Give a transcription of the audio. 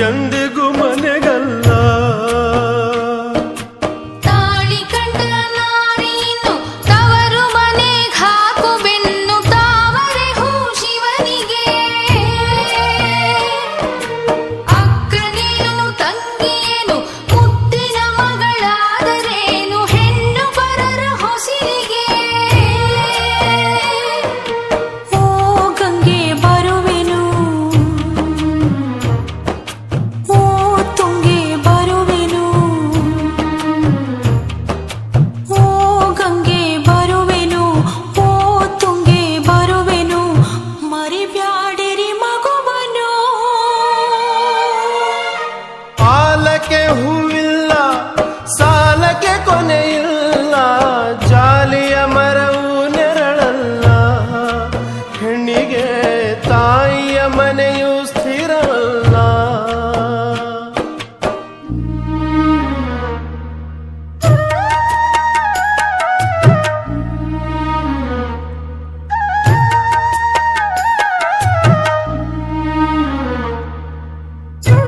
ಎಂದಿಗೂ ಮನೆಗಲ್ಲ. ತಾಳಿ ಕಂಡ ನಾರೀನು ತವರು ಮನೆಗೆ ಹಾಕು ತಾವರೆ ಹೂ ಶಿವನಿಗೆ. ಅಕ್ಕ ತಂಗಿಯೇ? हूँ